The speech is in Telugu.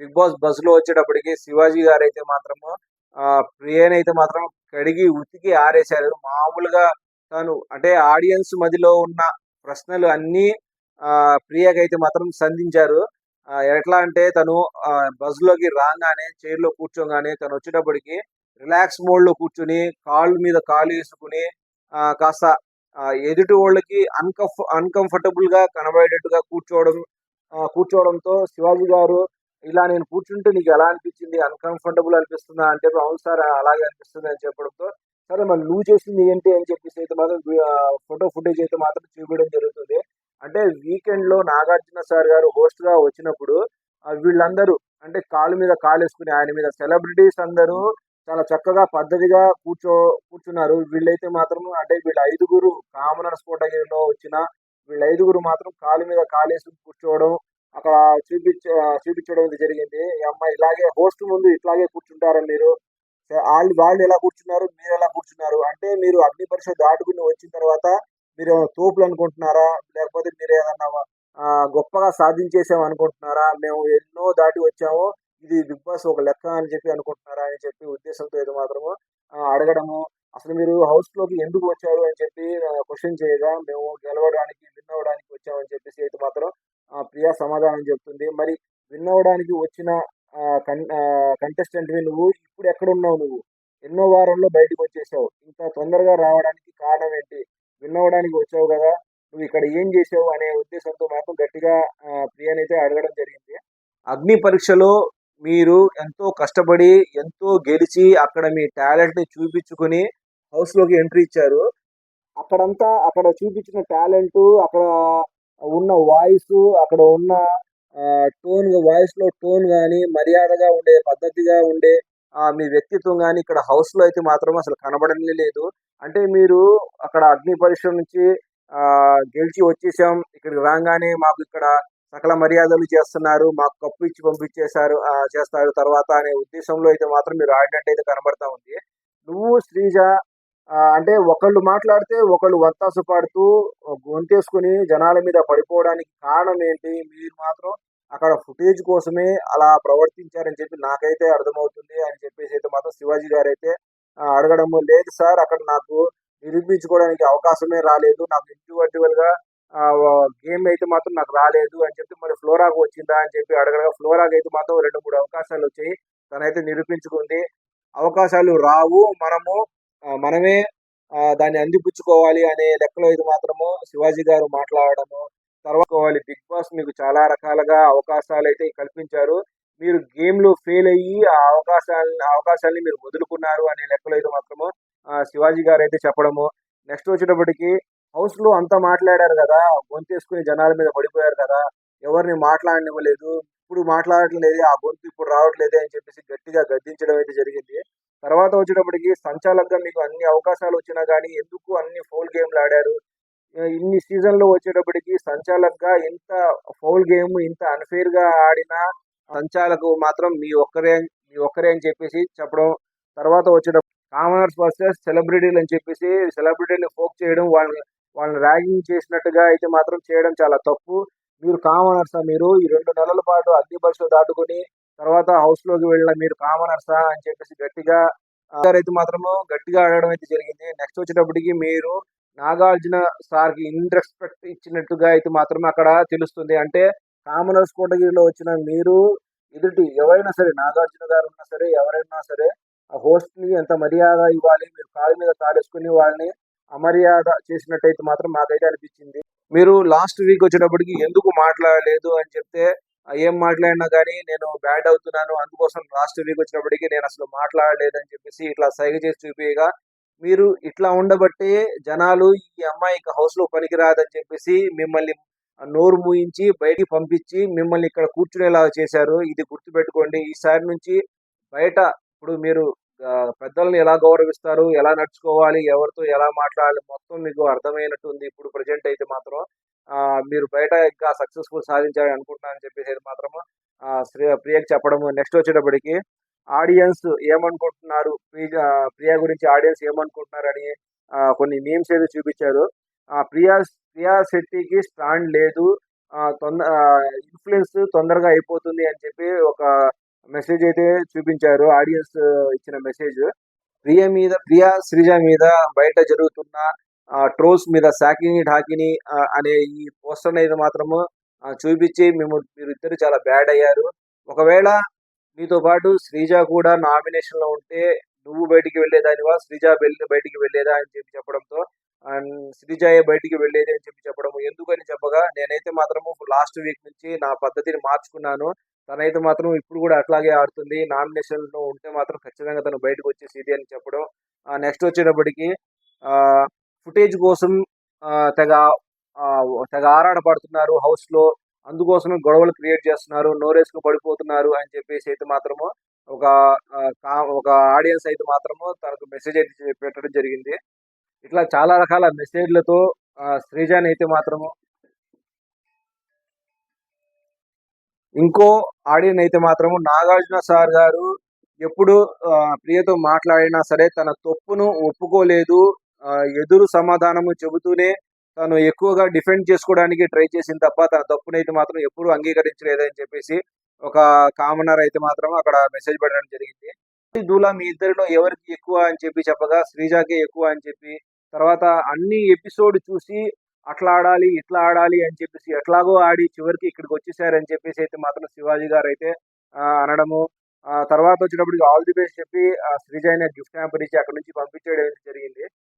బిగ్ బాస్ బస్లో వచ్చేటప్పటికి శివాజీ గారు అయితే మాత్రము ఆ అయితే మాత్రం కడిగి ఉతికి ఆరేశారు. మామూలుగా తను అంటే ఆడియన్స్ మధ్యలో ఉన్న ప్రశ్నలు అన్ని ఆ ప్రియకైతే మాత్రం సంధించారు. ఎట్లా అంటే తను ఆ, బస్లోకి రాగానే చైర్లో కూర్చోగానే తను వచ్చేటప్పటికి రిలాక్స్ మోడ్లో కూర్చుని కాళ్ళు మీద కాలు వేసుకుని ఆ, కాస్త ఎదుటి వాళ్ళకి అన్కంఫ అన్కంఫర్టబుల్గా కనబడేటట్టుగా కూర్చోవడం కూర్చోవడంతో శివాజీ గారు ఇలా నేను కూర్చుంటే నీకు ఎలా అనిపించింది? అన్కంఫర్టబుల్ అనిపిస్తుందా? అంటే అవును సార్ అలాగే అనిపిస్తుంది అని చెప్పడంతో సరే మరి నువ్వు చేసింది ఏంటి అని చెప్పేసి అయితే మాత్రం ఫోటో ఫుటేజ్ అయితే మాత్రం చూపించడం జరుగుతుంది. అంటే వీకెండ్లో నాగార్జున సార్ గారు హోస్ట్గా వచ్చినప్పుడు వీళ్ళందరూ అంటే కాలు మీద కాలు వేసుకుని ఆయన మీద సెలబ్రిటీస్ అందరూ చాలా చక్కగా పద్ధతిగా కూర్చో కూర్చున్నారు. వీళ్ళైతే మాత్రం అంటే వీళ్ళ ఐదుగురు కామనర్స్ కోటగిరిలో వచ్చిన వీళ్ళ ఐదుగురు మాత్రం కాలు మీద కాలు వేసుకుని కూర్చోవడం అక్కడ చూపించ చూపించడం జరిగింది. ఈ అమ్మాయి ఇలాగే హోస్ట్ ముందు ఇట్లాగే కూర్చుంటారా మీరు? వాళ్ళు వాళ్ళు ఎలా కూర్చున్నారు? మీరు ఎలా కూర్చున్నారు? అంటే మీరు అగ్ని పరీక్ష దాటుకుని వచ్చిన తర్వాత మీరు తోపులు అనుకుంటున్నారా? లేకపోతే మీరు ఏదన్నా గొప్పగా సాధించేసాం అనుకుంటున్నారా? మేము ఎన్నో దాటి వచ్చాము. ఇది బిగ్ బాస్ ఒక లెక్క అని చెప్పి అనుకుంటున్నారా? అని చెప్పి ఉద్దేశంతో ఏదో మాత్రము అడగడము. అసలు మీరు హౌస్లోకి ఎందుకు వచ్చారు? అని చెప్పి క్వశ్చన్ చేయగా మేము గెలవడానికి విన్ అవ్వడానికి వచ్చామని చెప్పేసి అయితే మాత్రం ప్రియా సమాధానం చెప్తుంది. మరి విన్నవడానికి వచ్చిన కంటెస్టెంట్ నువ్వు ఇప్పుడు ఎక్కడున్నావు నువ్వు? ఎన్నో వారంలో బయటకు వచ్చేసావు. ఇంత తొందరగా రావడానికి కారణం ఏంటి? విన్నవడానికి వచ్చావు కదా నువ్వు ఇక్కడ ఏం చేసావు అనే ఉద్దేశంతో మాత్రం గట్టిగా ప్రియానైతే అడగడం జరిగింది. అగ్ని పరీక్షలో మీరు ఎంతో కష్టపడి ఎంతో గెలిచి అక్కడ మీ టాలెంట్ని చూపించుకుని హౌస్లోకి ఎంట్రీ ఇచ్చారు. అక్కడంతా అక్కడ చూపించిన టాలెంట్ అక్కడ ఉన్న వాయిస్ అక్కడ ఉన్న టోన్ వాయిస్లో టోన్ కానీ మర్యాదగా ఉండే పద్ధతిగా ఉండే మీ వ్యక్తిత్వం కానీ ఇక్కడ హౌస్లో అయితే మాత్రం అసలు కనబడనే లేదు. అంటే మీరు అక్కడ అగ్ని పరీక్ష నుంచి గెలిచి వచ్చేసాం ఇక్కడికి రాగానే మాకు ఇక్కడ సకల మర్యాదలు చేస్తున్నారు మాకు కప్పు ఇచ్చి పంపించేశారు చేస్తారు. తర్వాత అనే ఉద్దేశంలో అయితే మాత్రం మీరు ఆడినట్టు అయితే కనబడతా ఉంది. నువ్వు శ్రీజ అంటే ఒకళ్ళు మాట్లాడితే ఒకళ్ళు వత్తాసు పాడుతూ గొంతేసుకుని జనాల మీద పడిపోవడానికి కారణం ఏంటి? మీరు మాత్రం అక్కడ ఫుటేజ్ కోసమే అలా ప్రవర్తించారని చెప్పి నాకైతే అర్థమవుతుంది అని చెప్పేసి అయితే మాత్రం శివాజీ గారు అయితే అడగడము లేదు సార్. అక్కడ నాకు నిరూపించుకోవడానికి అవకాశమే రాలేదు. నాకు ఇండివిజువల్గా గేమ్ అయితే మాత్రం నాకు రాలేదు అని చెప్పి మరి ఫ్లోరాకు వచ్చిందా అని చెప్పి అడగడగా ఫ్లోరాకి అయితే మాత్రం రెండు మూడు అవకాశాలు వచ్చాయి. తనైతే నిరూపించుకుంది. అవకాశాలు రావు. మనము మనమే ఆ, దాన్ని అందిపుచ్చుకోవాలి అనే లెక్కలో ఇది మాత్రము శివాజీ గారు మాట్లాడడము తర్వాత బిగ్ బాస్ మీకు చాలా రకాలుగా అవకాశాలు అయితే కల్పించారు. మీరు గేమ్లో ఫెయిల్ అయ్యి ఆ అవకాశాలని అవకాశాలని మీరు వదులుకున్నారు అనే లెక్కలో అయితే మాత్రము ఆ, శివాజీ గారు అయితే చెప్పడము. నెక్స్ట్ వచ్చేటప్పటికి హౌస్లో అంతా మాట్లాడారు కదా గొంతేసుకుని జనాల మీద పడిపోయారు కదా ఎవరిని మాట్లాడనివ్వలేదు ఇప్పుడు మాట్లాడట్లేదు ఆ గొంతు ఇప్పుడు రావట్లేదు అని చెప్పేసి గట్టిగా గద్దించడం అయితే జరిగింది. తర్వాత వచ్చేటప్పటికి సంచాలకంగా మీకు అన్ని అవకాశాలు వచ్చినా కానీ ఎందుకు అన్ని ఫౌల్ గేమ్లు ఆడారు? ఇన్ని సీజన్లో వచ్చేటప్పటికి సంచాలకుగా ఇంత ఫౌల్ గేమ్ ఇంత అన్ఫేర్గా ఆడిన సంచాలకు మాత్రం మీ ఒక్కరే మీ ఒక్కరే అని చెప్పేసి చెప్పడం. తర్వాత వచ్చేటప్పుడు కామనర్స్ వర్సెస్ సెలబ్రిటీలు అని చెప్పేసి సెలబ్రిటీని ఫోక్ చేయడం వాళ్ళని వాళ్ళని ర్యాగింగ్ చేసినట్టుగా అయితే మాత్రం చేయడం చాలా తప్పు. మీరు కామనర్సా మీరు ఈ రెండు నెలల పాటు అగ్ని పరీక్షలు దాటుకొని తర్వాత హౌస్లోకి వెళ్ళిన మీరు కామనర్సా అని చెప్పేసి గట్టిగా అయితే మాత్రము గట్టిగా ఆడడం అయితే జరిగింది. నెక్స్ట్ వచ్చేటప్పటికి మీరు నాగార్జున సార్కి ఇన్రెస్పెక్ట్ ఇచ్చినట్టుగా అయితే మాత్రం అక్కడ తెలుస్తుంది. అంటే కామనర్స్ కోటగిరిలో వచ్చిన మీరు ఎదుటి ఎవరైనా సరే నాగార్జున గారు ఉన్నా సరే ఎవరైనా సరే ఆ హోస్ట్ని ఎంత మర్యాద ఇవ్వాలి మీరు కాలు మీద కాలేసుకుని వాళ్ళని అమర్యాద చేసినట్టయితే మాత్రం మాకైతే అనిపించింది. మీరు లాస్ట్ వీక్ వచ్చేటప్పటికి ఎందుకు మాట్లాడలేదు అని చెప్తే ఏం మాట్లాడినా కానీ నేను బ్యాడ్ అవుతున్నాను అందుకోసం లాస్ట్ వీక్ వచ్చినప్పటికి నేను అసలు మాట్లాడలేదని చెప్పేసి ఇట్లా సైగ చేసి చూపియగా మీరు ఇట్లా ఉండబట్టే జనాలు ఈ అమ్మాయి ఇంకా హౌస్లో పనికిరాదని చెప్పేసి మిమ్మల్ని నోరు మూయించి బయటికి పంపించి మిమ్మల్ని ఇక్కడ కూర్చునేలా చేశారు. ఇది గుర్తుపెట్టుకోండి. ఈసారి నుంచి బయట ఇప్పుడు మీరు పెద్దల్ని ఎలా గౌరవిస్తారు ఎలా నడుచుకోవాలి ఎవరితో ఎలా మాట్లాడాలి మొత్తం మీకు అర్థమైనట్టుంది. ఇప్పుడు ప్రజెంట్ అయితే మాత్రం మీరు బయట ఇంకా సక్సెస్ఫుల్ సాధించాలని అనుకుంటున్నారని చెప్పేసి అయితే మాత్రం శ్రీ- ప్రియకి చెప్పడము. నెక్స్ట్ వచ్చేటప్పటికి ఆడియన్స్ ఏమనుకుంటున్నారు? ప్రియ ప్రియా గురించి ఆడియన్స్ ఏమనుకుంటున్నారు అని కొన్ని మీమ్స్ ఏదో చూపించారు. ఆ ప్రియా ప్రియా శెట్టికి స్టాండ్ లేదు. తొందర ఇన్ఫ్లుయెన్స్ తొందరగా అయిపోతుంది అని చెప్పి ఒక మెసేజ్ అయితే చూపించారు. ఆడియన్స్ ఇచ్చిన మెసేజ్ ప్రియ మీద ప్రియా శ్రీజ మీద బయట జరుగుతున్న ట్రోల్స్ మీద సాకిని ఢాకిని అనే ఈ పోస్టర్ అనేది మాత్రము చూపించి మేము మీరు ఇద్దరు చాలా బ్యాడ్ అయ్యారు. ఒకవేళ మీతో పాటు శ్రీజ కూడా నామినేషన్లో ఉంటే నువ్వు బయటికి వెళ్ళేదానివా శ్రీజ వెళ్ళి బయటికి వెళ్ళేదా అని చెప్పి చెప్పడంతో అండ్ బయటికి వెళ్ళేది అని చెప్పి చెప్పడం ఎందుకని చెప్పగా నేనైతే మాత్రము లాస్ట్ వీక్ నుంచి నా పద్ధతిని మార్చుకున్నాను. తనైతే మాత్రం ఇప్పుడు కూడా అట్లాగే ఆడుతుంది. నామినేషన్లో ఉంటే మాత్రం ఖచ్చితంగా తను బయటకు వచ్చేసేది అని చెప్పడం. నెక్స్ట్ వచ్చేటప్పటికి ఫుటేజ్ కోసం తెగ తెగ ఆరాటపడుతున్నారు హౌస్లో. గొడవలు క్రియేట్ చేస్తున్నారు. నోరేసుకు పడిపోతున్నారు అని చెప్పేసి అయితే మాత్రము ఒక ఒక ఆడియన్స్ అయితే మాత్రము తనకు మెసేజ్ అయితే పెట్టడం జరిగింది. ఇట్లా చాలా రకాల మెసేజ్లతో ఆ, శ్రీజాని అయితే మాత్రము ఇంకో ఆడియన్ అయితే మాత్రము నాగార్జున సార్ గారు ఎప్పుడు ప్రియతో మాట్లాడినా సరే తన తప్పును ఒప్పుకోలేదు. ఎదురు సమాధానము చెబుతూనే తను ఎక్కువగా డిఫెండ్ చేసుకోవడానికి ట్రై చేసింది తప్ప తన తప్పునైతే మాత్రం ఎప్పుడు అంగీకరించలేదని చెప్పేసి ఒక కామనర్ అయితే మాత్రం అక్కడ మెసేజ్ పెట్టడం జరిగింది. దూలా మీ ఇద్దరిలో ఎవరికి ఎక్కువ అని చెప్పి చెప్పగా శ్రీజాకే ఎక్కువ అని చెప్పి తర్వాత అన్ని ఎపిసోడ్ చూసి అట్లా ఆడాలి ఇట్లా ఆడాలి అని చెప్పేసి ఎట్లాగో ఆడి చివరికి ఇక్కడికి వచ్చేసారని చెప్పేసి అయితే మాత్రం శివాజీ గారు అయితే అనడము. ఆ తర్వాత వచ్చేటప్పటికి ఆల్ ది బెస్ట్ చెప్పి ఆ శ్రీజాయిని గిఫ్ట్ హ్యాంపర్ ఇచ్చి అక్కడ నుంచి పంపించేయడం జరిగింది.